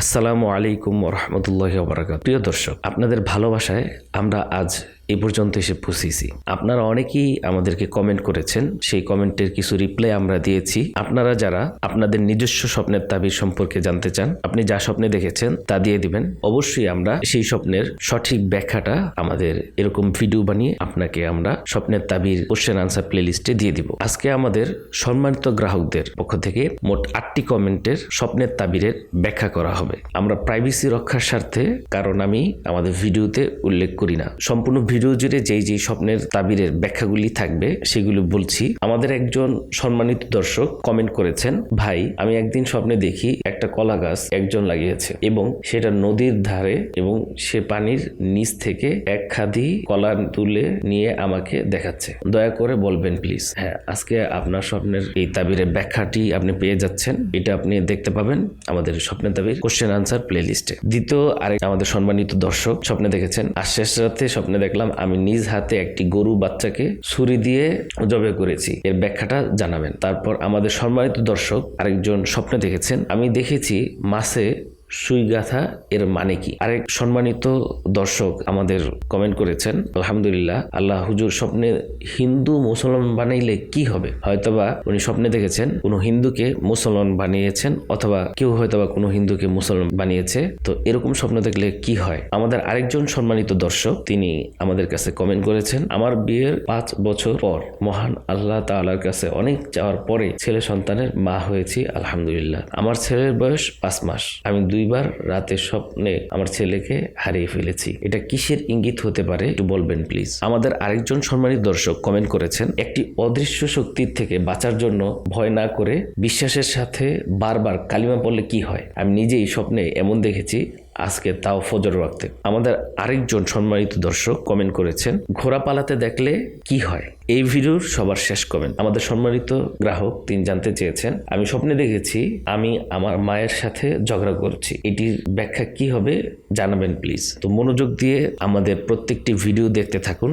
আসসালামু আলাইকুম রহমতুল্লাহ বারাকাত প্রিয় দর্শক আপনাদের ভালোবাসায় আমরা আজ এই পর্যন্ত এসে পৌঁছেছি। আপনারা অনেকেই আমাদেরকে কমেন্ট করেছেন, সেই কমেন্টের কিছু রিপ্লাই আমরা দিয়েছি। আপনারা যারা আপনাদের নিজস্ব স্বপ্নের তাবির সম্পর্কে জানতে চান, আপনি যা স্বপ্নে দেখেছেন তা দিয়ে দিবেন। অবশ্যই আমরা সেই স্বপ্নের সঠিক ব্যাখ্যাটা আমাদের এরকম ভিডিও বানিয়ে আপনাকে আমরা স্বপ্নের তাবির কোশ্চেন আনসার প্লে প্লেলিস্টে দিয়ে দিব। আজকে আমাদের সম্মানিত গ্রাহকদের পক্ষ থেকে মোট আটটি কমেন্টের স্বপ্নের তাবিরের ব্যাখ্যা করা হবে। আমরা প্রাইভেসি রক্ষার স্বার্থে, কারণ আমি আমাদের ভিডিওতে উল্লেখ করি না। সম্পূর্ণ ভিডিও জুড়ে যেই যেই স্বপ্নের তাবিরের ব্যাখ্যাগুলি থাকবে, সেগুলো বলছি। আমাদের একজন সম্মানিত দর্শক কমেন্ট করেছেন, ভাই, আমি একদিন স্বপ্নে দেখি একটা কলা গাছ একজন লাগিয়েছে এবং সেটা নদীর ধারে এবং সে পানির নিচ থেকে এক খাদি কলা তুলে নিয়ে আমাকে দেখাচ্ছে। দয়া করে বলবেন প্লিজ হ্যাঁ আজকে আপনার স্বপ্নের এই তাবিরের ব্যাখ্যাটি আপনি পেয়ে যাচ্ছেন। এটা আপনি দেখতে পাবেন আমাদের স্বপ্নের তাবির কোশ্চেন আনসার প্লে লিস্টে দ্বিতীয় আরেক আমাদের সম্মানিত দর্শক স্বপ্নে দেখেছেন। আর শেষ রাতে স্বপ্নে দেখলাম আমি নিজ হাতে একটি গরু বাচ্চাকে ছুরি দিয়ে জবে করেছি। এর ব্যাখ্যাটা জানাবেন। তারপর আমাদের সম্মানিত দর্শক আরেকজন স্বপ্নে দেখেছেন। আমি দেখেছি মাছে সুই গাথা এর মানে কি? আরেক সম্মানিত দর্শক আমাদের কমেন্ট করেছেন, আলহামদুলিল্লাহ, আল্লাহ হুজুর স্বপ্নে হিন্দু মুসলমান বানাইলে কি হবে? হয়তোবা উনি স্বপ্নে দেখেছেন কোনো হিন্দুকে মুসলমান বানিয়েছেন, অথবা কেউ হয়তোবা কোনো হিন্দুকে মুসলমান বানিয়েছে, তো এরকম স্বপ্ন দেখলে কি হয়? আমাদের আরেকজন সম্মানিত দর্শক, তিনি আমাদের কাছে কমেন্ট করেছেন, আমার বিয়ের পাঁচ বছর পর মহান আল্লাহ তাআলার কাছে অনেক চাওয়ার পরে ছেলে সন্তানের মা হয়েছি, আলহামদুলিল্লাহ। আমার ছেলের বয়স পাঁচ মাস। আমি দুইবার রাতে স্বপ্নে আমার ছেলেকে হারিয়ে ফেলেছি। এটা কিসের ইঙ্গিত হতে পারে একটু বলবেন প্লিজ? আমাদের আরেকজন সম্মানিত দর্শক কমেন্ট করেছেন, একটি অদৃশ্য শক্তির থেকে বাঁচার জন্য ভয় না করে বিশ্বাসের সাথে বারবার কালিমা পড়লে কি হয়? আমি নিজেই স্বপ্নে এমন দেখেছি আজকে তাও ফজর রাখতে আমাদের আরেকজন সম্মানিত দর্শক কমেন্ট করেছেন ঘোড়া পালাতে দেখলে কি হয়? এই ভিডিওর সবার শেষ কমেন্ট আমাদের সম্মানিত গ্রাহক, তিনি জানতে চেয়েছেন, আমি স্বপ্নে দেখেছি, আমি আমার মায়ের সাথে ঝগড়া করছি। এটির ব্যাখ্যা কি হবে জানাবেন প্লিজ তো মনোযোগ দিয়ে আমাদের প্রত্যেকটি ভিডিও দেখতে থাকুন।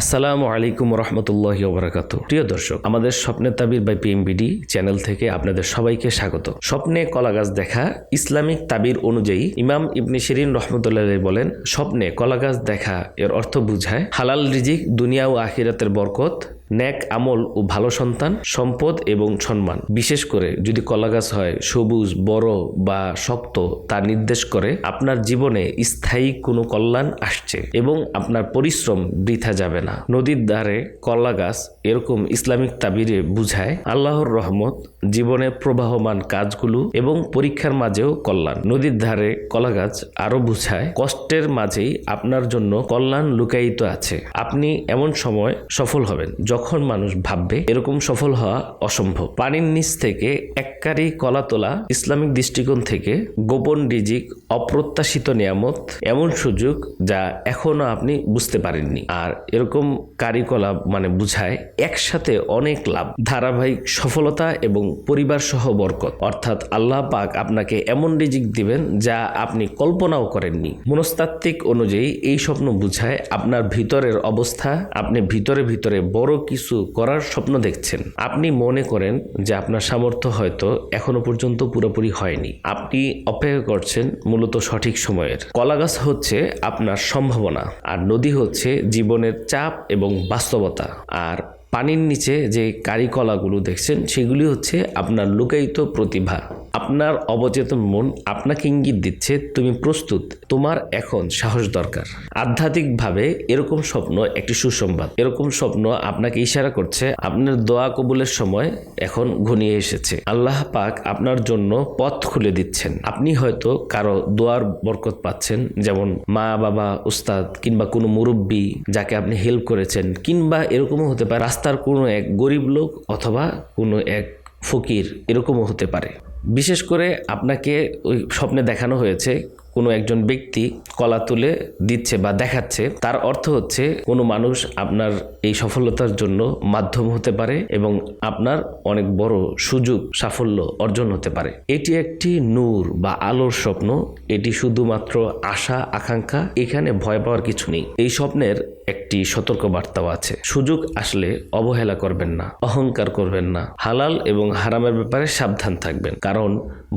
আসসালামু আলাইকুম রহমতুল্লাহ ওবরাকাত প্রিয় দর্শক, আমাদের স্বপ্নের তাবির বাই পিএমবিডি চ্যানেল থেকে আপনাদের সবাইকে স্বাগত। স্বপ্নে কলাগাছ দেখা ইসলামিক তাবির অনুযায়ী ইমাম ইবনে শিরিন রহমতুল্লাহ বলেন, স্বপ্নে কলাগাছ দেখা এর অর্থ বুঝায় হালাল রিজিক, দুনিয়া ও আখিরাতের বরকত ন্যাক, আমল ও ভালো সন্তান, সম্পদ এবং সম্মান। বিশেষ করে যদি কলা গাছ হয়, সবুজ, বড় বা শক্ত, তা নির্দেশ করে আপনার জীবনে স্থায়ী কোনো কল্যাণ আসছে এবং আপনার পরিশ্রম বৃথা যাবে না। নদীর ধারে কলা গাছ এরকম ইসলামিক তাবিরে বুঝায়, আল্লাহর রহমত, জীবনে প্রবাহমান কাজগুলো এবং পরীক্ষার মাঝেও কল্যাণ। নদীর ধারে কলা গাছ আরও বুঝায়, কষ্টের মাঝেই আপনার জন্য কল্যাণ লুকায়িত আছে। আপনি এমন সময় সফল হবেন যখন মানুষ ভাববে এরকম সফল হওয়া অসম্ভব। পানির নিচ থেকে এককারি কলা তোলা ইসলামিক দৃষ্টিকোণ থেকে গোপন রিজিক অপ্রত্যাশিত নিয়ামত এমন সুযোগ যা এখনও আপনি বুঝতে পারেননি। আর এরকম কারিকলাপ মানে বুঝায় একসাথে অনেক লাভ, ধারাবাহিক সফলতা এবং পরিবার সহ বরকত। অর্থাৎ আল্লাহ পাক আপনাকে এমন রিজিক দিবেন যা আপনি কল্পনাও করেননি। মনস্তাত্ত্বিক অনুযায়ী এই স্বপ্ন বুঝায় আপনার ভিতরের অবস্থা, আপনি ভিতরে ভিতরে বড় কিছু করার স্বপ্ন দেখছেন। আপনি মনে করেন যে আপনার সামর্থ্য হয়তো এখনও পর্যন্ত পুরোপুরি হয়নি। আপনি অপেক্ষা করছেন মূলত সঠিক সময়ের। কলাগাছ হচ্ছে আপনার সম্ভাবনা, আর নদী হচ্ছে জীবনের চাপ এবং বাস্তবতা। আর পানির নিচে যে কারিকলাগুলো দেখছেন, সেগুলি হচ্ছে আপনার লুকায়িত প্রতিভা। আপনার অবচেতন মন আপনাকে ইঙ্গিত দিচ্ছে, তুমি প্রস্তুত, তোমার এখন সাহস দরকার। আধ্যাত্মিকভাবে এরকম স্বপ্ন একটি সুসংবাদ। এরকম স্বপ্ন আপনাকে ইশারা করছে, আপনার দোয়া কবুলের সময় এখন ঘনিয়ে এসেছে। আল্লাহ পাক আপনার জন্য পথ খুলে দিচ্ছেন। আপনি হয়তো কারও দোয়ার বরকত পাচ্ছেন, যেমন মা, বাবা, উস্তাদ, কিংবা কোনো মুরব্বী যাকে আপনি হেল্প করেছেন, কিংবা এরকমও হতে পারে রাস্তার কোনো এক গরিব লোক অথবা কোনো এক ফকির এরকমও হতে পারে। বিশেষ করে আপনাকে ওই স্বপ্নে দেখানো হয়েছে কোনো একজন ব্যক্তি কলা তুলে দিচ্ছে বা দেখাচ্ছে, তার অর্থ হচ্ছে কোনো মানুষ আপনার এই সফলতার জন্য মাধ্যম হতে পারে এবং আপনার অনেক বড় সুযোগ, সাফল্য অর্জন হতে পারে। এটি একটি নূর বা আলোর স্বপ্ন, এটি শুধুমাত্র আশা, আকাঙ্ক্ষা, এখানে ভয় পাওয়ার কিছু নেই। এই স্বপ্নের একটি সতর্ক বার্তাও আছে। সুযোগ আসলে অবহেলা করবেন না, অহংকার করবেন না। হালাল এবং হারামের ব্যাপারে সাবধান থাকবেন, কারণ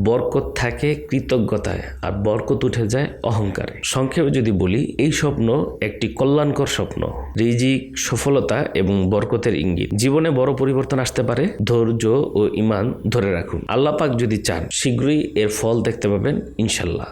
বরকত থাকে কৃতজ্ঞতায়, আর বরকত উঠে যায় অহংকারে। সংক্ষেপে যদি বলি, এই স্বপ্ন একটি কল্যাণকর স্বপ্ন। রিজিক, সফলতা এবং বরকতের ইঙ্গিত। জীবনে বড় পরিবর্তন আসতে পারে। ধৈর্য ও ইমান ধরে রাখুন। আল্লাপাক যদি চান, শীঘ্রই এর ফল দেখতে পাবেন, ইনশাল্লাহ।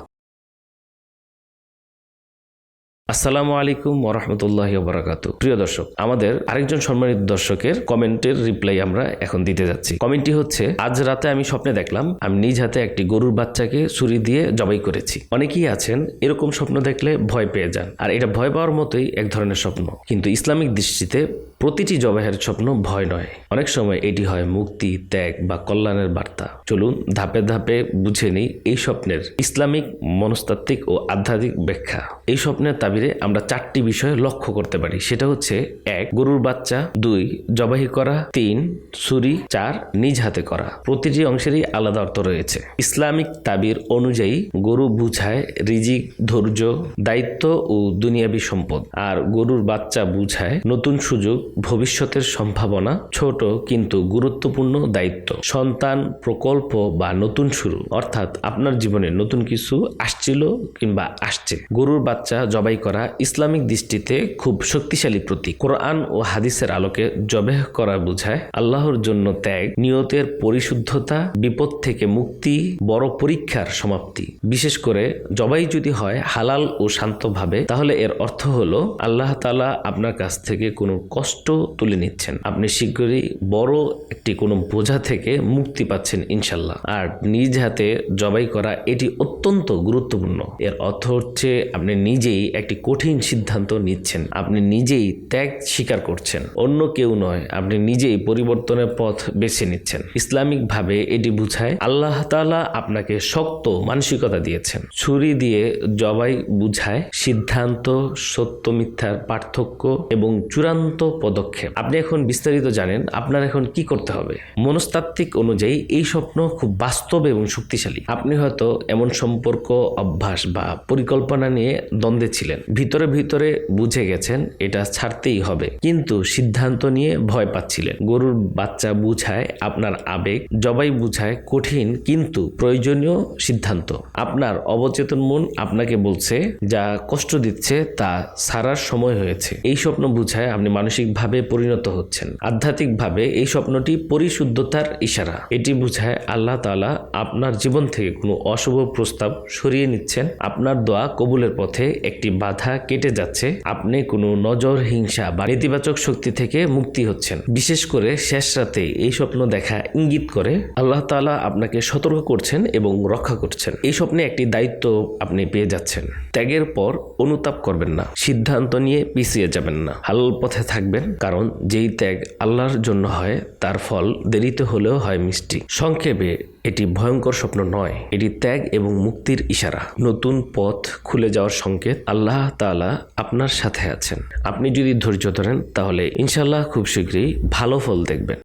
আসসালামু আলাইকুম ওরহমতুল্লাহ বারাকাত প্রিয় দর্শক, আমাদের আরেকজন সম্মানিত দর্শকের কমেন্টের রিপ্লাই আমরা এখন দিতে যাচ্ছি। কমেন্টটি হচ্ছে, আজ রাতে আমি স্বপ্নে দেখলাম, আমি নিজ হাতে একটি গরুর বাচ্চাকে ছুরি দিয়ে জবাই করেছি। অনেকেই আছেন, এরকম স্বপ্ন দেখলে ভয় পেয়ে যান। আর এটা ভয় পাওয়ার মতোই এক ধরনের স্বপ্ন। কিন্তু ইসলামিক দৃষ্টিতে প্রতিটি জবাহের স্বপ্ন ভয় নয়। অনেক সময় এটি হয় মুক্তি, ত্যাগ বা কল্যাণের বার্তা। চলুন ধাপে ধাপে বুঝে নিই এই স্বপ্নের ইসলামিক মনস্তাত্ত্বিক ও আধ্যাত্মিক ব্যাখ্যা। এই স্বপ্নের তাবিরে আমরা চারটি বিষয় লক্ষ্য করতে পারি। সেটা হচ্ছে, এক, গরুর বাচ্চা, দুই জবাহি করা, তিন, ছুরি, চার, নিজ হাতে করা। প্রতিটি অংশেরই আলাদা অর্থ রয়েছে। ইসলামিক তাবির অনুযায়ী গরু বুঝায় রিজিক, ধৈর্য, দায়িত্ব ও দুনিয়াবী সম্পদ। আর গরুর বাচ্চা বুঝায় নতুন সুযোগ, ভবিষ্যতের সম্ভাবনা, ছোট কিন্তু গুরুত্বপূর্ণ দায়িত্ব, সন্তান, প্রকল্প বা নতুন শুরু। অর্থাৎ আপনার জীবনে নতুন কিছু আসছিল কিংবা আসছে। গরুর বাচ্চা জবাই করা ইসলামিক দৃষ্টিতে খুব শক্তিশালী প্রতীক। কোরআন ও হাদিসের আলোকে জবেহ করা বোঝায় আল্লাহর জন্য ত্যাগ, নিয়তের পরিশুদ্ধতা, বিপদ থেকে মুক্তি, বড় পরীক্ষার সমাপ্তি। বিশেষ করে জবাই যদি হয় হালাল ও শান্তভাবে, তাহলে এর অর্থ হলো আল্লাহ তালা আপনার কাছ থেকে কোনো কষ্ট তুলে নিচ্ছেন। আপনি শীঘ্রই বড় একটি কোনো বোঝা থেকে মুক্তি পাচ্ছেন ইনশাল্লাহ আর নিজ হাতে জবাই করা এটি অত্যন্ত গুরুত্বপূর্ণ। এর অর্থ হচ্ছে আপনি নিজেই একটি কঠিন সিদ্ধান্ত নিচ্ছেন। আপনি নিজেই ত্যাগ স্বীকার করছেন। অন্য কেউ নয়, আপনি নিজেই পরিবর্তনের পথ বেছে নিচ্ছেন। ইসলামিকভাবে এটি বুঝায়, আল্লাহ তাআলা আপনাকে শক্ত মানসিকতা দিয়েছেন। ছুরি দিয়ে জবাই বুঝায়, সিদ্ধান্ত সত্য মিথ্যার পার্থক্য এবং চূড়ান্ত পদক্ষেপ। আপনি এখন বিস্তারিত জানেন, আপনার এখন কি করতে হবে। মনস্তাত্ত্বিক অনুযায়ী এই স্বপ্ন খুব বাস্তব এবং শক্তিশালী। আপনি হয়তো এমন সম্পর্ক, অভ্যাস বা পরিকল্পনা নিয়ে দ্বন্দ্বে ছিলেন। ভিতরে ভিতরে বুঝে গেছেন এটা ছাড়তেই হবে। কিন্তু সিদ্ধান্ত নিয়ে ভয় পাচ্ছিলেন। গরুর বাচ্চা বুঝায় আপনার আবেগ, জবাই বুঝায় কঠিন কিন্তু প্রয়োজনীয় সিদ্ধান্ত। আপনার অবচেতন মন আপনাকে বলছে, যা কষ্ট দিচ্ছে তা সারার সময় হয়েছে। এই স্বপ্ন বুঝায় আপনি মানসিকভাবে পরিণত হচ্ছেন। আধ্যাত্মিকভাবে এই স্বপ্নটি পরিশুদ্ধতার ইশারা। এটি বুঝায় আল্লাহ তাআলা আপনার জীবন থেকে কোনো অশুভ প্রস্তাব সরিয়ে নিচ্ছেন। আপনার দোয়া কবুলের পথে একটি বাধা কেটে যাচ্ছে, আপনি কোনো নজর, হিংসা বা নেতিবাচক শক্তি থেকে মুক্তি হচ্ছেন। বিশেষ করে শেষ রাতে এই স্বপ্ন দেখা ইঙ্গিত করে, আল্লাহ তাআলা আপনাকে সতর্ক করছেন এবং রক্ষা করছেন। এই স্বপ্নে একটি দায়িত্ব আপনি পেয়ে যাচ্ছেন। ত্যাগের পর অনুতাপ করবেন না, সিদ্ধান্ত নিয়ে পিছিয়ে যাবেন না। হালাল পথে থাকবেন, কারণ যেই ত্যাগ আল্লাহর জন্য হয়, তার ফল দেরিতে হলেও হয় মিষ্টি। সংক্ষেপে এটি ভয়ঙ্কর স্বপ্ন নয়, এটি ত্যাগ এবং মুক্তির ইশারা। নতুন পথ খুলে যাওয়ার সংকেত আল্লাহ তালা আপনার সাথে আছেন। আপনি যদি ধৈর্য ধরেন, তাহলে ইনশাল্লাহ খুব শীঘ্রই ভালো ফল দেখবেন।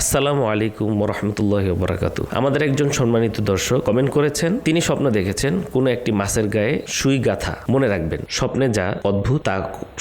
আসসালামু আলাইকুম রহমতুল্লাহ বরাকাতু আমাদের একজন সম্মানিত দর্শক কমেন্ট করেছেন, তিনি স্বপ্ন দেখেছেন কোনো একটি মাছের গায়ে সুই গাথা। মনে রাখবেন, স্বপ্নে যা অদ্ভুত তা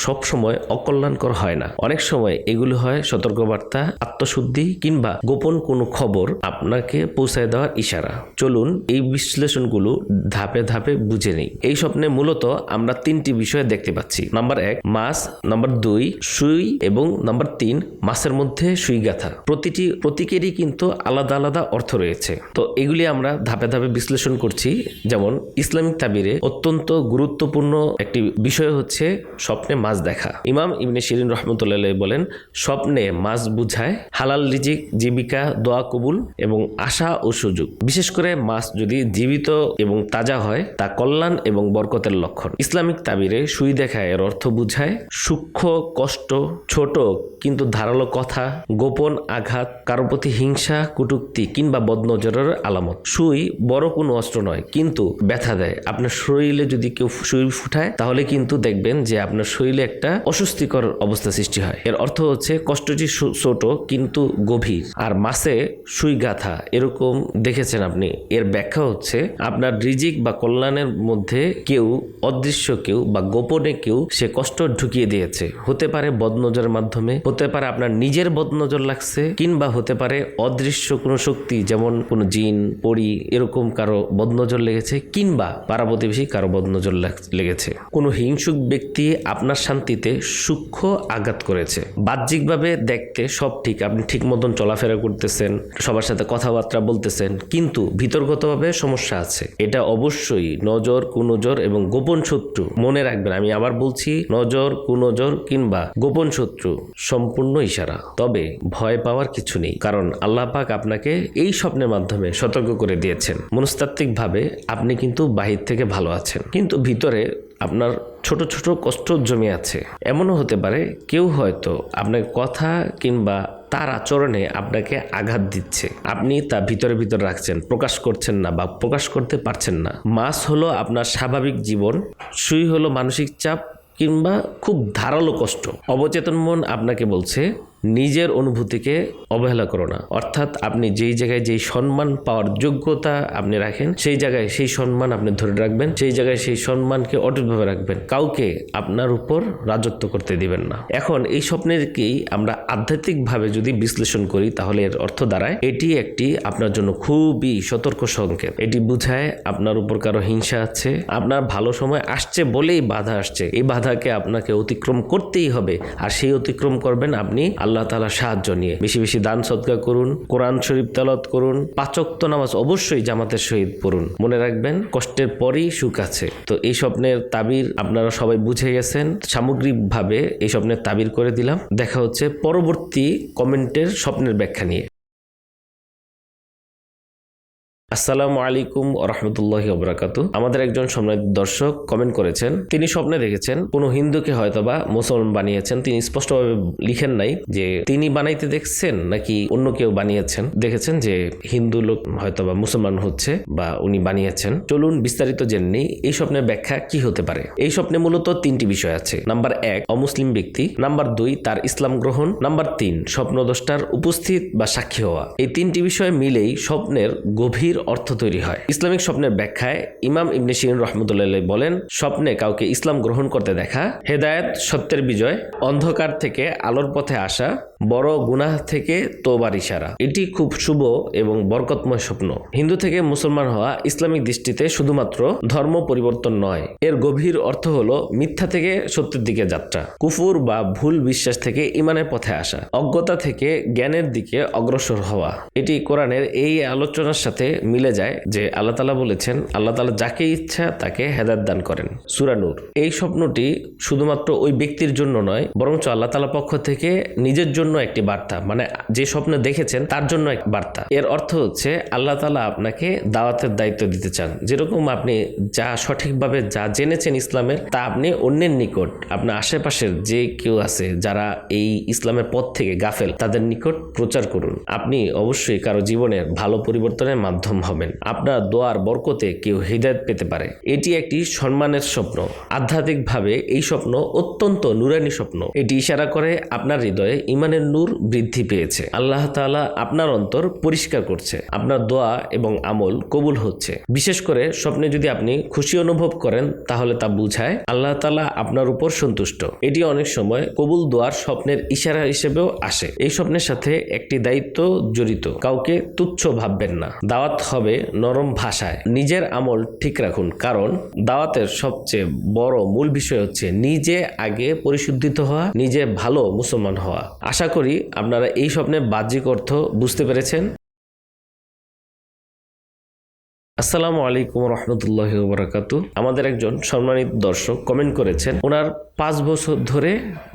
সব সময় অকল্যাণকর হয় না। অনেক সময় এগুলো হয় সতর্কবার্তা, আত্মশুদ্ধি কিংবা গোপন কোনো খবর আপনাকে পৌঁছায় দেওয়ার ইশারা। চলুন এই বিশ্লেষণগুলো ধাপে ধাপে বুঝে নিই। এই স্বপ্নে মূলত আমরা তিনটি বিষয় দেখতে পাচ্ছি। নাম্বার এক, মাছ। নাম্বার দুই, সুই। এবং নাম্বার তিন, মাছের মধ্যে সুই গাথা। প্রতিটি প্রতীকেরই কিন্তু আলাদা আলাদা অর্থ রয়েছে। তো এগুলি আমরা ধাপে ধাপে বিশ্লেষণ করছি। যেমন ইসলামিক তাবিরে অত্যন্ত গুরুত্বপূর্ণ একটি বিষয় হচ্ছে স্বপ্নে মাছ দেখা। ইমাম ইবনে শিরিন রহমতুল্লাহ বলেন, স্বপ্নে মাছ বুঝায়, হালাল রিজিক, জীবিকা, দোয়া কবুল এবং আশা ও সুযোগ। বিশেষ করে মাছ যদি জীবিত এবং তাজা হয়, তা কল্যাণ এবং বরকতের লক্ষণ। ইসলামিক তাবিরে সুই দেখা এর অর্থ বুঝায়, সূক্ষ্ম, কষ্ট, ছোট কিন্তু ধারালো কথা, গোপন আঘাত কারও প্রতি হিংসা, কুটুক্তি কিংবা বদনজরের আলামত। সুই বড় কোনো অস্ত্র নয়, কিন্তু ব্যথা দেয়। আপনার শরীরে যদি কেউ সুই ফুটায়, তাহলে কিন্তু দেখবেন যে আপনার শরীরে একটা অস্বস্তিকর অবস্থা সৃষ্টি হয়। এর অর্থ হচ্ছে, কষ্টটি ছোট কিন্তু গভীর। আর মাসে সুই গাথা, এরকম দেখেছেন আপনি। এর ব্যাখ্যা হচ্ছে, আপনার রিজিক বা কল্যাণের মধ্যে কেউ, অদৃশ্য কেউ বা গোপনে কেউ সে কষ্ট ঢুকিয়ে দিয়েছে। হতে পারে বদনজরের মাধ্যমে, হতে পারে আপনার নিজের বদনজর লাগছে কিংবা হতে পারে অদৃশ্য কোনো শক্তি, যেমন কোনো জিন, পরি, এরকম কারও বদনজর লেগেছে, কিংবা পাড়া প্রতিবেশী কারও বদনজর লাগ- লেগেছে। কোনো হিংসুক ব্যক্তি আপনার শান্তিতে সূক্ষ্ম আঘাত করেছে। বাহ্যিকভাবে দেখতে সব ঠিক, আপনি ঠিক মতন চলাফেরা করতেছেন, সবার সাথে কথাবার্তা বলতেছেন, কিন্তু ভিতরগতভাবে সমস্যা আছে। এটা অবশ্যই নজর, কুনজর এবং গোপন শত্রু। মনে রাখবেন, আমি আবার বলছি, নজর, কুনজর কিংবা গোপন শত্রু সম্পূর্ণ ইশারা। তবে ভয় পাওয়ার কিছু নেই। কারণ আল্লাহ পাক আপনাকে এই স্বপ্নের মাধ্যমে সতর্ক করে দিয়েছেন। মনস্তাত্ত্বিকভাবে আপনি কিন্তু বাহির থেকে ভালো আছেন। কিন্তু ভিতরে আপনার ছোট ছোট কষ্ট জমে আছে। এমনও হতে পারে কেউ হয়তো আপনার কথা কিংবা তার আচরণে আপনাকে আঘাত দিচ্ছে। আপনি তা ভিতরে ভিতরে রাখছেন, প্রকাশ করছেন না বা প্রকাশ করতে পারছেন না। মাস হলো আপনার স্বাভাবিক জীবন, সুই হলো মানসিক চাপ কিংবা খুব ধারালো কষ্ট। অবচেতন মন আপনাকে বলছে নিজের অনুভূতিকে অবহেলা করো না। অর্থাৎ আপনি যেই জায়গায় যেই সম্মান পাওয়ার যোগ্যতা আপনি রাখেন, সেই জায়গায় সেই সম্মান আপনি ধরে রাখবেন, সেই জায়গায় সেই সম্মানকে অটুটভাবে রাখবেন। কাউকে আপনার উপর রাজত্ব করতে দিবেন না। এখন এই স্বপ্নেরকেই আমরা আধ্যাত্মিকভাবে যদি বিশ্লেষণ করি, তাহলে এর অর্থ দাঁড়ায়, এটি একটি আপনার জন্য খুবই সতর্ক সংকেত। এটি বুঝায় আপনার উপর কারও হিংসা আছে, আপনার ভালো সময় আসছে বলেই বাধা আসছে। এই বাধাকে আপনাকে অতিক্রম করতেই হবে, আর সেই অতিক্রম করবেন আপনি আল্লাহ তালা সাহায্য নিয়ে। বেশি বেশি দান সদকা করুন, কোরআন শরীফ তালত করুন পাচক্ত নামাজ অবশ্যই জামাতের সহিত পড়ুন। মনে রাখবেন, কষ্টের পরেই সুখ আছে। তো এই স্বপ্নের তাবির আপনারা সবাই বুঝে গেছেন, সামগ্রিকভাবে এই স্বপ্নের তাবির করে দিলাম। দেখা হচ্ছে পরবর্তী কমেন্টের স্বপ্নের ব্যাখ্যা নিয়ে। আসসালামু আলাইকুম রহমতুল্লাহি ওবরাকাতু আমাদের একজন সম্মানিত দর্শক কমেন্ট করেছেন, তিনি স্বপ্নে দেখেছেন, কোনো হিন্দুকে হয়তোবা মুসলমান বানিয়েছেন, তিনি স্পষ্টভাবে লিখেন নাই যে তিনি বানাইতে দেখছেন নাকি অন্য কেউ বানিয়েছেন। দেখেছেন যে হিন্দু লোক হয়তোবা মুসলমান হচ্ছে বা উনি বানিয়েছেন। চলুন বিস্তারিত জেনে নিই, এই স্বপ্নের ব্যাখ্যা কি হতে পারে। এই স্বপ্নে মূলত তিনটি বিষয় আছে। নাম্বার এক, অমুসলিম ব্যক্তি। নাম্বার দুই, তার ইসলাম গ্রহণ। নাম্বার তিন, স্বপ্নদ্রষ্টার উপস্থিত বা সাক্ষী হওয়া। এই তিনটি বিষয় মিলেই স্বপ্নের গভীর অর্থ তৈরি হয়। ইসলামিক স্বপ্নের ব্যাখ্যায় ইমাম ইবনে শিরিন রহমতুল্লাহ বলেন, স্বপ্নে কাউকে ইসলাম গ্রহণ করতে দেখা, হেদায়ত, সত্যের বিজয়, অন্ধকার থেকে আলোর পথে আসা বড় গুনাহ থেকে তোবার ইশারা। এটি খুব শুভ এবং বরকতময় স্বপ্ন। হিন্দু থেকে মুসলমান হওয়া ইসলামিক দৃষ্টিতে শুধুমাত্র ধর্ম পরিবর্তন নয়, এর গভীর অর্থ হলো মিথ্যা থেকে সত্যের দিকে যাত্রা, কুফুর বা ভুল বিশ্বাস থেকে ইমানের পথে আসা, অজ্ঞতা থেকে জ্ঞানের দিকে অগ্রসর হওয়া। এটি কোরআনের এই আলোচনার সাথে মিলে যায় যে আল্লাহ তালা বলেছেন, আল্লাহ তালা যাকে ইচ্ছা তাকে হেদায়ত দান করেন। সুরানুর এই স্বপ্নটি শুধুমাত্র ওই ব্যক্তির জন্য নয়, বরঞ্চ আল্লাহ তালা পক্ষ থেকে নিজের জন্য একটি বার্তা। মানে যে স্বপ্ন দেখেছেন, তার জন্য এক বার্তা। এর অর্থ হচ্ছে, আল্লাহ তালা আপনাকে দাওয়াতের দায়িত্ব দিতে চান। যেরকম আপনি যা সঠিকভাবে যা জেনেছেন ইসলামের, তা আপনি অন্যের নিকট, আপনার আশেপাশের যে কেউ আছে, যারা এই ইসলামের পথ থেকে গাফেল, তাদের নিকট প্রচার করুন। আপনি অবশ্যই কারও জীবনের ভালো পরিবর্তনের মাধ্যম হবেন। আপনার দোয়ার বরকতে কেউ হৃদায়ত পেতে পারে। এটি একটি সম্মানের স্বপ্ন। আধ্যাত্মিকভাবে এই স্বপ্ন অত্যন্ত নুরানি স্বপ্ন। এটি ইশারা করে আপনার হৃদয়ে ইমানের নূর বৃদ্ধি পেয়েছে। আল্লাহ তাআলা আপনার অন্তর পরিষ্কার করছে। আপনার দোয়া এবং আমল কবুল হচ্ছে। বিশেষ করে স্বপ্নে যদি আপনি খুশি অনুভব করেন, তাহলে তা বুঝায় আল্লাহ তাআলা আপনার উপর সন্তুষ্ট। এটি অনেক সময় কবুল দোয়ার স্বপ্নের ইশারা হিসেবেও আসে। এই স্বপ্নের সাথে একটি দায়িত্ব জড়িত। কাউকে তুচ্ছ ভাববেন না। দাওয়াত হবে নরম ভাষায়। নিজের আমল ঠিক রাখুন। কারণ দাওয়াতের সবচেয়ে বড় মূল বিষয় হচ্ছে নিজে আগে পরিশুদ্ধিত হওয়া, নিজে ভালো মুসলমান হওয়া। আশা করি আপনারা এই স্বপ্নের বাহ্যিক অর্থ বুঝতে পেরেছেন। আসসালামু আলাইকুম রহমতুল্লাহ বরাকাতু আমাদের একজন সম্মানিত দর্শক কমেন্ট করেছেন, ওনার পাঁচ বছর ধরে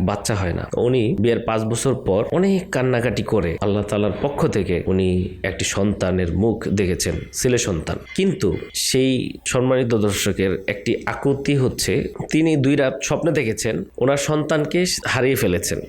বাচ্চা হয় না। উনি বিয়ের পাঁচ বছর পর অনেক কান্নাকাটি করে। আল্লাহ তালার পক্ষ থেকে উনি একটি সন্তানের মুখ দেখেছেন, ছেলে সন্তান। কিন্তু সেই সম্মানিত দর্শকের একটি আকুতি হচ্ছে, তিনি দুই রাত স্বপ্নে দেখেছেন, ওনার সন্তানকে হারিয়ে ফেলেছেন।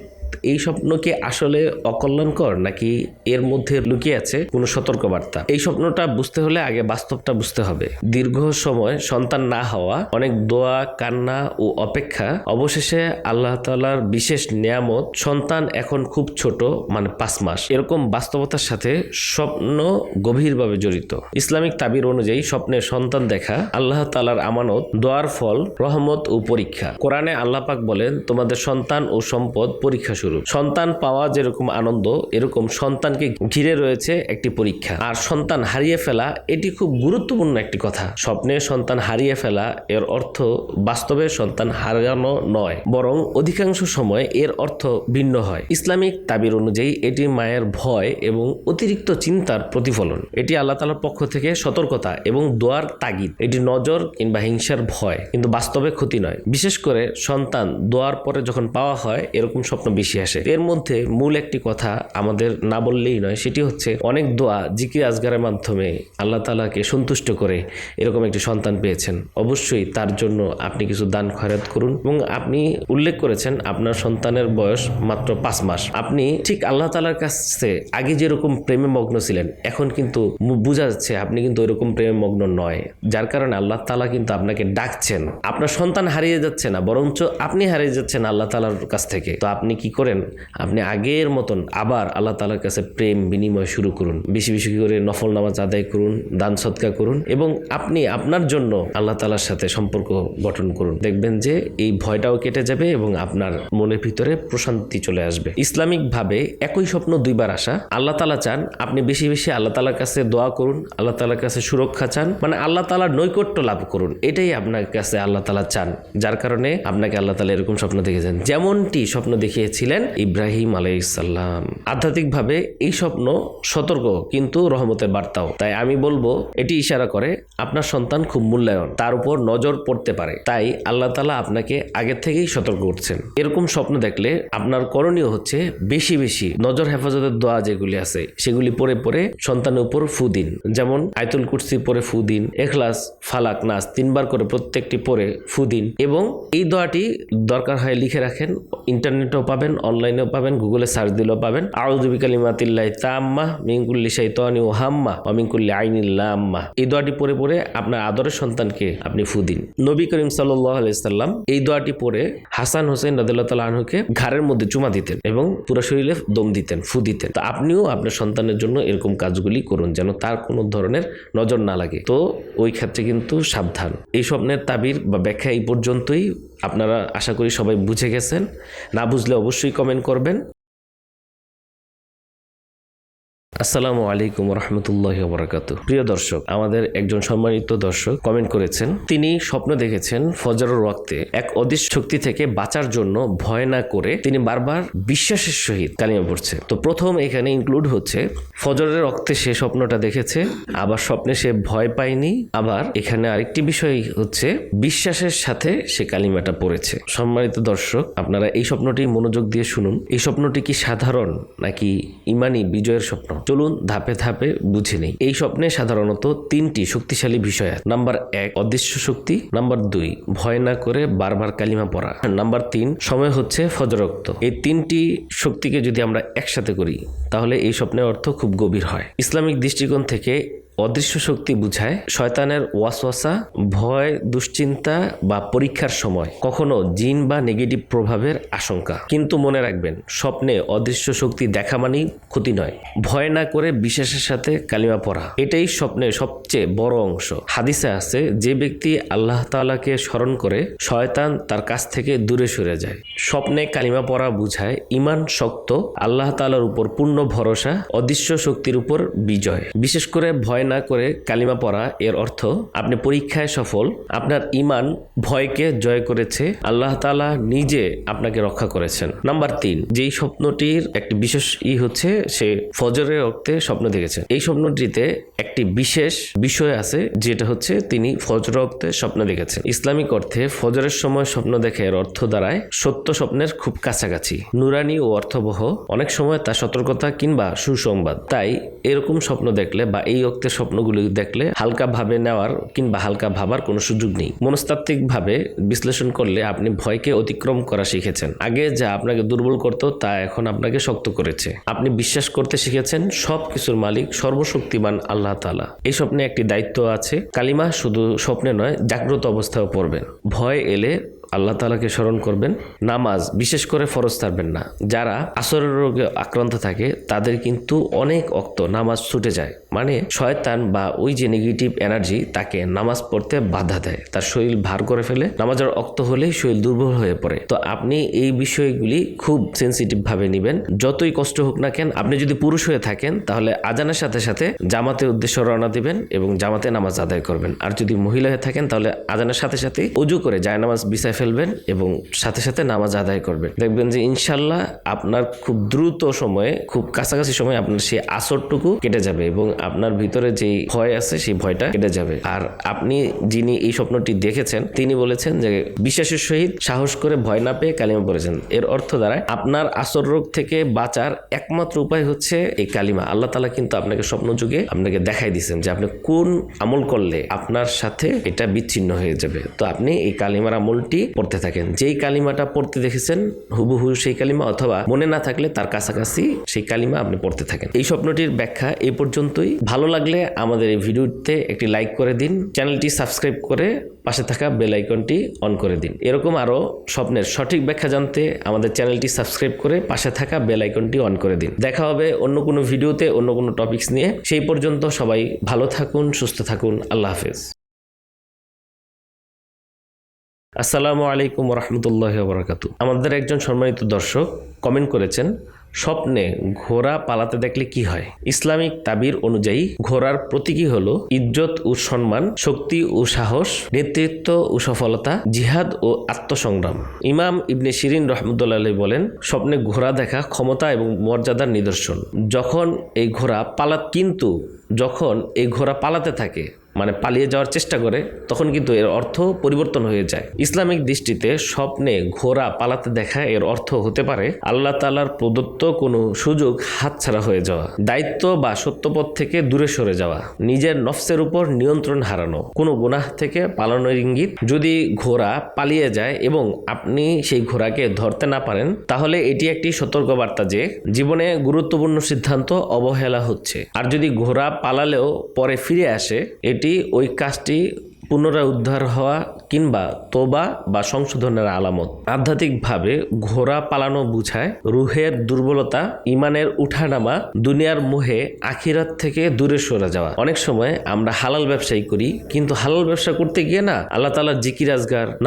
এই স্বপ্ন কি আসলে অকল্যাণকর নাকি এর মধ্যে লুকিয়ে আছে কোনো সতর্কবার্তা? এই স্বপ্নটা বুঝতে হলে আগে বাস্তবটা বুঝতে হবে। দীর্ঘ সময় সন্তান না হওয়া, অনেক দোয়া, কান্না ও অপেক্ষা, অবশেষে আল্লাহ তাআলার বিশেষ নিয়ামত, সন্তান এখন খুব ছোট মানে পাঁচ মাস। এরকম বাস্তবতার সাথে স্বপ্ন গভীরভাবে জড়িত। ইসলামিক তাবির অনুযায়ী স্বপ্নে সন্তান দেখা, আল্লাহ তালার আমানত, দোয়ার ফল, রহমত ও পরীক্ষা। কোরআনে আল্লাহ পাক বলেন, তোমাদের সন্তান ও সম্পদ পরীক্ষা শুরু সন্তান পাওয়া যেরকম আনন্দ, এরকম সন্তানকে ঘিরে রয়েছে একটি পরীক্ষা। আর সন্তান হারিয়ে ফেলা, এটি খুব গুরুত্বপূর্ণ একটি কথা। স্বপ্নে সন্তান হারিয়ে ফেলা, এর অর্থ বাস্তবে সন্তান হারানো নয়, বরং অধিকাংশ সময় এর অর্থ ভিন্ন হয়। ইসলামিক তাবির অনুযায়ী, এটি মায়ের ভয় এবং অতিরিক্ত চিন্তার প্রতিফলন। এটি আল্লাহ তালার পক্ষ থেকে সতর্কতা এবং দোয়ার তাগিদ। এটি নজর কিংবা হিংসার ভয়, কিন্তু বাস্তবে ক্ষতি নয়। বিশেষ করে সন্তান দোয়ার পরে যখন পাওয়া হয়, এরকম স্বপ্ন বেশি আসে। এর মধ্যে মূল একটি কথা আমাদের না বললেই নয়, সেটি হচ্ছে অনেক দোয়া জিকির আজগারের মাধ্যমে আল্লাহ তালাকে সন্তুষ্ট করে এরকম একটি সন্তান পেয়েছেন। অবশ্যই তার জন্য আপনি কিছু দান খয়রাত করুন এবং আপনি উল্লেখ করেছেন আপনার সন্তানের বয়স মাত্র পাঁচ মাস। আপনি ঠিক আল্লাহ তালার কাছে আগে যেরকম প্রেমে মগ্ন ছিলেন, এখন কিন্তু বোঝা যাচ্ছে আপনি কিন্তু ওইরকম প্রেমে মগ্ন নয়। যার কারণে আল্লাহ তালা কিন্তু আপনাকে ডাকছেন। আপনার সন্তান হারিয়ে যাচ্ছে না, বরঞ্চ আপনি হারিয়ে যাচ্ছেন আল্লাহ তালার কাছ থেকে। তো আপনি কি করেন, আপনি আগের মতন আবার আল্লাহ তালার কাছে প্রেম, বিনিময় শুরু করুন। বেশি বেশি করে নফল নামাজ আদায় করুন, দান সৎকা করুন এবং আপনি আপনার জন্য আল্লাহ তালার সাথে সম্পর্ক গঠন করুন। দেখবেন যে এই ভয়টাও কেটে যাবে এবং আপনার মনের ভিতরে প্রশান্তি চলে আসবে। ইসলামিক ভাবে একই স্বপ্ন দুইবার আসা। আল্লাহ তালা চান আপনি বেশি বেশি আল্লাহ তালার কাছে দোয়া করুন, আল্লাহ তালার কাছে সুরক্ষা চান মানে আল্লাহ তালার নৈকট্য লাভ করুন। এটাই আপনার কাছে আল্লাহ তালা চান। যার কারণে আপনাকে আল্লাহ তালা এরকম স্বপ্ন দেখেছেন। যেমনটি স্বপ্ন দেখিয়েছিলেন ইব্রাহিম আলাইসাল্লাম আধ্যাত্মিকভাবে এই স্বপ্ন সতর্ক, কিন্তু রহমতের বার্তাও। তাই আমি বলব, এটি ইশারা করে, আপনার সন্তান খুব মূল্যায়ন, তার উপর নজর পড়তে পারে। তাই আল্লাহ তালা আপনাকে আগের থেকেই সতর্ক করছেন। এরকম স্বপ্ন দেখলে আপনার করণীয় হচ্ছে বেশি বেশি নজর, হেফাজতের দোয়া যেগুলি আছে, সেগুলি পরে পরে সন্তানের উপর ফু দিন। যেমন আয়তুল কুর্সি পরে ফু দিন, এখলাস, ফালাক নাস তিনবার করে প্রত্যেকটি পরে ফু দিন। এবং এই দোয়াটি দরকার হয় লিখে রাখেন, ইন্টারনেটেও পাবেন অনলাইনেও পাবেন গুগলে সার্চ দিলেও পাবেন। আউযু বিকালিমাতিল্লাহি তাম্মা মিন কুল্লি শাইতানি ওয়া হাম্মা ওয়া মিন কুল্লি আইনিল লাম্মা। এই দোয়াটি পরে পরে আপনার আদরের সন্তানকে আপনি ফু দিন। নবী করিম সাল্লাল্লাহু আলাইহি সাল্লাম এই দোয়াটি পরে হাসান হোসেন রাদিয়াল্লাহু তাআলা আনহুকে ঘাড়ের মধ্যে চুমা দিতেন এবং পুরো শরীরে দম দিতেন, ফু দিতেন। তো আপনিও আপনার সন্তানের জন্য এরকম কাজগুলি করুন যেন তার কোনো ধরনের নজর না লাগে। তো ওই ক্ষেত্রে কিন্তু সাবধান। এই স্বপ্নের তাবির বা ব্যাখ্যা এই পর্যন্তই। আপনারা আশা করি সবাই বুঝে গেছেন। না বুঝলে অবশ্যই কমেন্ট করবেন। আসসালামু আলাইকুম রহমতুল্লাহ বরাকাত প্রিয় দর্শক, আমাদের একজন সম্মানিত দর্শক কমেন্ট করেছেন। তিনি স্বপ্ন দেখেছেন ফজরের রক্তে এক অদৃশ্য শক্তি থেকে বাঁচার জন্য ভয় না করে তিনি বারবার বিশ্বাসের সহিত কালিমা পড়ছে। তো প্রথম এখানে ইনক্লুড হচ্ছে, ফজরের রক্তে সে স্বপ্নটা দেখেছে, আবার স্বপ্নে সে ভয় পায়নি, আবার এখানে আরেকটি বিষয় হচ্ছে বিশ্বাসের সাথে সে কালিমাটা পড়েছে। সম্মানিত দর্শক, আপনারা এই স্বপ্নটি মনোযোগ দিয়ে শুনুন। এই স্বপ্নটি কি সাধারণ নাকি ইমানি বিজয়ের স্বপ্ন? চলুন ধাপে ধাপে বুঝে নেই। এই স্বপ্নে সাধারণত তিনটি শক্তিশালী বিষয় আছে। নাম্বার এক, অদৃশ্য শক্তি। নাম্বার দুই, ভয় না করে বারবার কালিমা পড়া। নাম্বার তিন, সময় হচ্ছে ফজরক্ত। এই তিনটি শক্তিকে যদি আমরা একসাথে করি, তাহলে এই স্বপ্নের অর্থ খুব গভীর হয়। ইসলামিক দৃষ্টিকোণ থেকে অদৃশ্য শক্তি বুঝায় শয়তানের ওয়াসওয়াসা, ভয়, দুশ্চিন্তা বা পরীক্ষার সময়, কখনো জিন বা নেগেটিভ প্রভাবের আশঙ্কা। কিন্তু মনে রাখবেন, স্বপ্নে অদৃশ্য শক্তি দেখা মানেই ক্ষতি নয়। ভয় না করে বিশ্বাসের সাথে কালিমা পড়া, এটাই স্বপ্নের সবচেয়ে বড় অংশ। হাদিসে আছে, যে ব্যক্তি আল্লাহ তাআলাকে স্মরণ করে, শয়তান তার কাছ থেকে দূরে সরে যায়। স্বপ্নে কালিমা পড়া বুঝায়, ইমান শক্ত, আল্লাহ তাআলার উপর পূর্ণ ভরসা, অদৃশ্য শক্তির উপর বিজয়। বিশেষ করে ভয় না করে কালিমা পড়া এর অর্থ, আপনি পরীক্ষায় সফল, আপনার ইমান ভয়কে জয় করেছে, আল্লাহ তাআলা নিজে আপনাকে রক্ষা করেছেন। নাম্বার তিন, যেই স্বপ্নটির একটি বিশেষ ই হচ্ছে সে ফজরের রক্তে স্বপ্ন দেখেছেন এই স্বপ্নটিতে একটি বিশেষ বিষয় আছে, যেটা হচ্ছে তিনি ফজর রক্তে স্বপ্ন দেখেছেন। ইসলামিক অর্থে ফজরের সময় স্বপ্ন দেখে এর অর্থ দ্বারায় সত্য স্বপ্নের খুব কাছাকাছি। নুরানি ও অর্থবহ, অনেক সময় তা সতর্কতা কিংবা সুসংবাদ। তাই এরকম স্বপ্ন দেখলে বা এই অক্তে আজকের স্বপ্নগুলি দেখলে হালকা ভাবে নেওয়ার কিংবা হালকা ভাবার কোনো সুযোগ নেই। মনস্তাত্ত্বিক ভাবে বিশ্লেষণ করলে আপনি ভয়কে অতিক্রম করা শিখেছেন। আগে যা আপনাকে দুর্বল করতো, তা এখন আপনাকে শক্ত করেছে। আপনি বিশ্বাস করতে শিখেছেন সব কিছুর মালিক সর্বশক্তিমান আল্লাহ তালা এই স্বপ্নে একটি দায়িত্ব আছে। কালিমা শুধু স্বপ্নে নয়, জাগ্রত অবস্থায় পড়বেন। ভয় এলে আল্লাহ তালাকে স্মরণ করবেন। নামাজ বিশেষ করে ফরজ থাকবেন না। যারা আসরের রোগে আক্রান্ত থাকে, তাদের কিন্তু অনেক অক্ত নামাজ ছুটে যায়। মানে শয়তান বা ওই যে নেগেটিভ এনার্জি তাকে নামাজ পড়তে বাধা দেয়। তার শরীর ভার করে ফেলে। নামাজের অক্ত হলেই শরীর দুর্বল হয়ে পড়ে। তো আপনি এই বিষয়গুলি খুব সেন্সিটিভ ভাবে নেবেন। যতই কষ্ট হোক না কেন, আপনি যদি পুরুষ হয়ে থাকেন, তাহলে আজানের সাথে সাথে জামাতে উদ্দেশ্য রওনা দিবেন এবং জামাতে নামাজ আদায় করবেন। আর যদি মহিলা হয়ে থাকেন, তাহলে আজানের সাথে সাথে অজু করে যায় নামাজ বিছায় ফেলবেন এবং সাথে সাথে নামাজ আদায় করবেন। দেখবেন যে ইনশাল্লাহ আপনার খুব দ্রুত সময়ে, খুব কাছাকাছি সময়ে আপনার সেই আসরটুকু কেটে যাবে এবং আপনার ভিতরে যেই ভয় আছে সেই ভয়টা কেটে যাবে। আর আপনি যিনি এই স্বপ্নটি দেখেছেন, তিনি বলেছেন যে বিশ্বাসের সহিত সাহস করে ভয় না পেয়ে কালিমা পড়েছেন। এর অর্থ দ্বারায় আপনার আসর রোগ থেকে বাঁচার একমাত্র উপায় হচ্ছে এই কালিমা। আল্লাহ তালা কিন্তু আপনাকে স্বপ্ন যুগে আপনাকে দেখাই দিয়েছেন যে আপনি কোন আমল করলে আপনার সাথে এটা বিচ্ছিন্ন হয়ে যাবে। তো আপনি এই কালিমার আমলটি পড়তে থাকেন। যেই কালিমাটা পড়তে দেখেছেন, হুবহু সেই কালিমা অথবা মনে না থাকলে তার কাছাকাছি সেই কালিমা আপনি পড়তে থাকেন। এই স্বপ্নটির ব্যাখ্যা এই পর্যন্তই। ভালো লাগলে আমাদের এই ভিডিওতে একটি লাইক করে দিন। চ্যানেলটি সাবস্ক্রাইব করে পাশে থাকা বেল আইকনটি অন করে দিন। এরকম আরও স্বপ্নের সঠিক ব্যাখ্যা জানতে আমাদের চ্যানেলটি সাবস্ক্রাইব করে পাশে থাকা বেল আইকনটি অন করে দিন। দেখা হবে অন্য কোনো ভিডিওতে, অন্য কোনো টপিকস নিয়ে। সেই পর্যন্ত সবাই ভালো থাকুন, সুস্থ থাকুন। আল্লাহ হাফেজ। আসসালামু আলাইকুম রহমতুল্লাহ বরাকাতু আমাদের একজন সম্মানিত দর্শক কমেন্ট করেছেন, স্বপ্নে ঘোড়া পালাতে দেখলে কি হয়? ইসলামিক তাবির অনুযায়ী ঘোড়ার প্রতীকী হল ইজ্জত ও সম্মান, শক্তি ও সাহস, নেতৃত্ব ও সফলতা, জিহাদ ও আত্মসংগ্রাম। ইমাম ইবনে শিরিন রহমতুল্লাহ বলেন, স্বপ্নে ঘোড়া দেখা ক্ষমতা এবং মর্যাদার নিদর্শন। যখন এই ঘোড়া পালাত কিন্তু যখন এই ঘোড়া পালাতে থাকে মানে পালিয়ে যাওয়ার চেষ্টা করে, তখন কিন্তু এর অর্থ পরিবর্তন হয়ে যায়। ইসলামিক দৃষ্টিতে স্বপ্নে ঘোড়া পালাতে দেখা এর অর্থ হতে পারে, আল্লাহ তালার প্রদত্ত কোনো সুযোগ হাতছাড়া হয়ে যাওয়া, দায়িত্ব বা সত্যপথ থেকে দূরে সরে যাওয়া, নিজের নফসের উপর নিয়ন্ত্রণ হারানো, কোনো গুনাহ থেকে পালানোর ইঙ্গিত। যদি ঘোড়া পালিয়ে যায় এবং আপনি সেই ঘোড়াকে ধরতে না পারেন, তাহলে এটি একটি সতর্কবার্তা যে, জীবনে গুরুত্বপূর্ণ সিদ্ধান্ত অবহেলা হচ্ছে। আর যদি ঘোড়া পালালেও পরে ফিরে আসে, এটি ওই কাজটি পুনরায় উদ্ধার হওয়া কিংবা তোবা বা সংশোধনের আলামত। আধ্যাত্মিকভাবে ঘোড়া পালানো বুঝায় রুহের দুর্বলতা ইমানের উঠানামা, দুনিয়ার মোহে আখিরাত থেকে দূরে সরে যাওয়া। অনেক সময় আমরা হালাল ব্যবসায়ী করি, কিন্তু হালাল ব্যবসা করতে গিয়ে না আল্লাহ তালার জিকির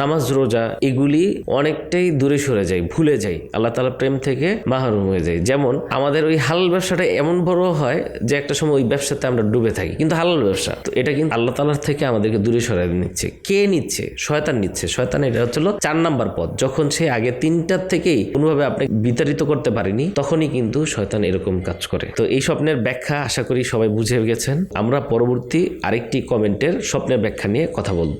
নামাজ রোজা এগুলি অনেকটাই দূরে সরে যায়, ভুলে যাই আল্লাহ তালার প্রেম থেকে মাহরুম হয়ে যায়। যেমন আমাদের ওই হালাল ব্যবসাটা এমন বড় হয় যে একটা সময় ওই ব্যবসাতে আমরা ডুবে থাকি, কিন্তু হালাল ব্যবসা। তো এটা কিন্তু আল্লাহ তালার থেকে আমাদেরকে দূরে সরাই নিচ্ছে। কে নিচ্ছে? শয়তান নিচ্ছে। শয়তান এটা হচ্ছিল চার নাম্বার পদ যখন সে আগে তিনটার থেকেই কোনোভাবে আপনি বিতাড়িত করতে পারেনি, তখনই কিন্তু শয়তান এরকম কাজ করে। তো এই স্বপ্নের ব্যাখ্যা আশা করি সবাই বুঝে গেছেন। আমরা পরবর্তী আরেকটি কমেন্টের স্বপ্নের ব্যাখ্যা নিয়ে কথা বলব।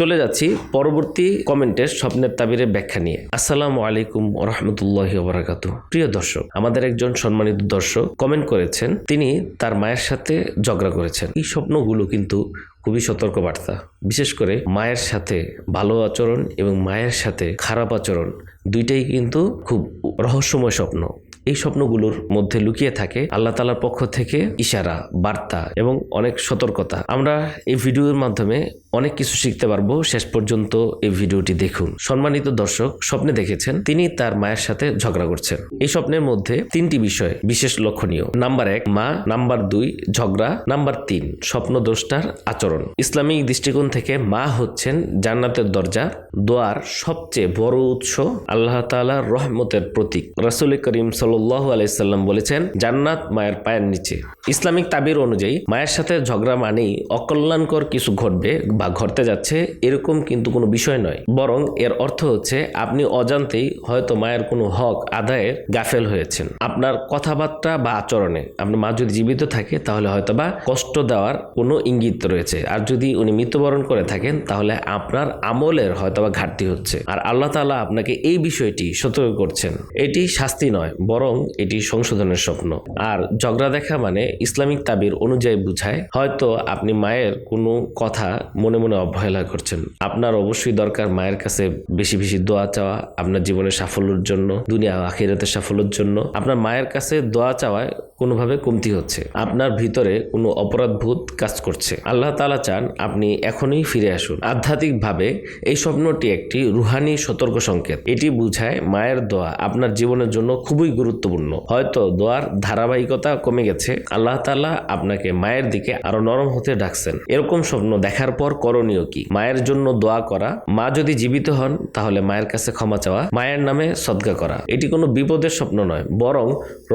চলে যাচ্ছি পরবর্তী কমেন্টের স্বপ্নের তাবিরের ব্যাখ্যা নিয়ে। আসসালামু আলাইকুম রহমতুল্লাহ বারাকাতু প্রিয় দর্শক, আমাদের একজন সম্মানিত দর্শক কমেন্ট করেছেন, তিনি তার মায়ের সাথে ঝগড়া করেছেন। এই স্বপ্নগুলো কিন্তু খুবই সতর্ক বার্তা বিশেষ করে মায়ের সাথে ভালো আচরণ এবং মায়ের সাথে খারাপ আচরণ, দুইটাই কিন্তু খুব রহস্যময় স্বপ্ন। এই স্বপ্নগুলোর মধ্যে লুকিয়ে থাকে আল্লাহ তালার পক্ষ থেকে ইশারা, বার্তা এবং অনেক সতর্কতা। আমরা এই ভিডিওর মাধ্যমে অনেক কিছু শিখতে পারব। শেষ পর্যন্ত এই ভিডিওটি দেখুন। সম্মানিত দর্শক, স্বপ্নে দেখেছেন, তিনি তার মায়ের সাথে ঝগড়া করছেন। এই স্বপ্নের মধ্যে তিনটি বিষয় বিশেষ লক্ষণীয়। নাম্বার এক, মা। নাম্বার দুই, ঝগড়া। নাম্বার তিন স্বপ্ন দোষটার আচরণ। ইসলামিক দৃষ্টিকোণ থেকে মা হচ্ছেন জান্নাতের দরজা, দোয়ার সবচেয়ে বড় উৎস আল্লাহ তাআলার রহমতের প্রতীক। রাসুল করিম আলাইসাল্লাম বলেছেন, জান্নাত মায়ের পায়ের নিচে। ইসলামিক তাবির অনুযায়ী, মায়ের সাথে ঝগড়া মানেই অকল্যাণকর কিছু ঘটবে বা ঘটতে যাচ্ছে, এরকম কিন্তু কোনো বিষয় নয়। বরং এর অর্থ হচ্ছে, আপনি অজান্তেই হয়তো মায়ের কোনো হক আদায়ের গাফেল হয়েছেন। আপনার কথাবার্তা বা আচরণে আপনার মা যদি জীবিত থাকে, তাহলে হয়তো বা কষ্ট দেওয়ার কোনো ইঙ্গিত রয়েছে। আর যদি উনি মৃত্যুবরণ করে থাকেন, তাহলে আপনার আমলের হয়তো বা ঘাটতি হচ্ছে। আর আল্লাহ তাআলা আপনাকে এই বিষয়টি সতর্ক করছেন। এটি শাস্তি নয়, বরং বরং এটি সংশোধনের স্বপ্ন। আর ঝগড়া দেখা মানে ইসলামিক তাবির অনুযায়ী বুঝায়, হয়তো আপনি মায়ের কোনো কথা মনে মনে অবহেলা করছেন। আপনার অবশ্যই দরকার মায়ের কাছে বেশি বেশি দোয়া চাওয়া, আপনার জীবনের সাফল্যের জন্য, দুনিয়া আখিরাতের সাফল্যের জন্য। আপনার মায়ের কাছে দোয়া চাওয়ায় কোনোভাবে কমতি হচ্ছে। আপনার ভিতরে কোনো অপরাধবোধ কাজ করছে। আল্লাহ তালা চান আপনি এখনই ফিরে আসুন। আধ্যাত্মিকভাবে এই স্বপ্নটি একটি রুহানি সতর্ক সংকেত। এটি বুঝায় মায়ের দোয়া আপনার জীবনের জন্য খুবই গুরুত্বপূর্ণ। হয়তো দোয়ার ধারাবাহিকতা কমে গেছে, আল্লাহ তালা আপনাকে মায়ের দিকে আরও নরম হতে ডাকছেন। এরকম স্বপ্ন দেখার পর করণীয় কি? মায়ের জন্য দোয়া করা, মা যদি জীবিত হন, তাহলে মায়ের কাছে ক্ষমা চাওয়া, মায়ের নামে সদকা করা। এটি কোনো বিপদের স্বপ্ন নয়, বরং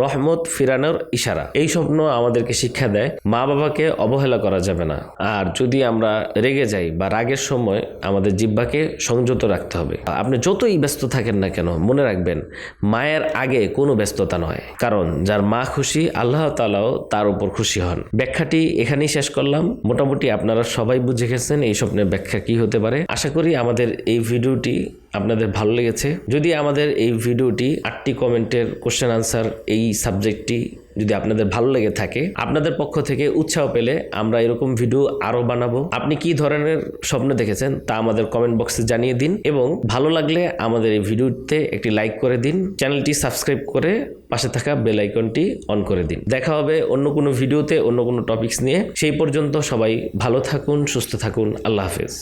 রহমত ফিরানোর ইশারা। এই স্বপ্ন আমাদেরকে শিক্ষা দেয় মা বাবাকে অবহেলা করা যাবে না। আর যদি আমরা রেগে যাই বা রাগের সময় আমাদের জিব্বাকে সংযত রাখতে হবে, আপনি যতই ব্যস্ত থাকেন না কেন, মনে রাখবেন, মায়ের আগে কোনো ব্যস্ততা নয়। কারণ যার মা খুশি, আল্লাহ তালাও তার উপর খুশি হন। ব্যাখ্যাটি এখানেই শেষ করলাম। মোটামুটি আপনারা সবাই বুঝে গেছেন এই স্বপ্নের ব্যাখ্যা কি হতে পারে। আশা করি আমাদের এই ভিডিওটি আপনাদের ভালো লেগেছে। যদি আমাদের এই ভিডিওটি আটটি কমেন্টের কোশ্চেন আনসার এই সাবজেক্টটি যদি আপনাদের ভালো লেগে থাকে, আপনাদের পক্ষ থেকে উৎসাহ পেলে আমরা এরকম ভিডিও আরও বানাবো। আপনি কি ধরনের স্বপ্ন দেখেছেন তা আমাদের কমেন্ট বক্সে জানিয়ে দিন এবং ভালো লাগলে আমাদের এই ভিডিওতে একটি লাইক করে দিন, চ্যানেলটি সাবস্ক্রাইব করে পাশে থাকা বেল আইকনটি অন করে দিন। দেখা হবে অন্য কোনো ভিডিওতে, অন্য কোনো টপিকস নিয়ে। সেই পর্যন্ত সবাই ভালো থাকুন, সুস্থ থাকুন, আল্লাহ হাফেজ।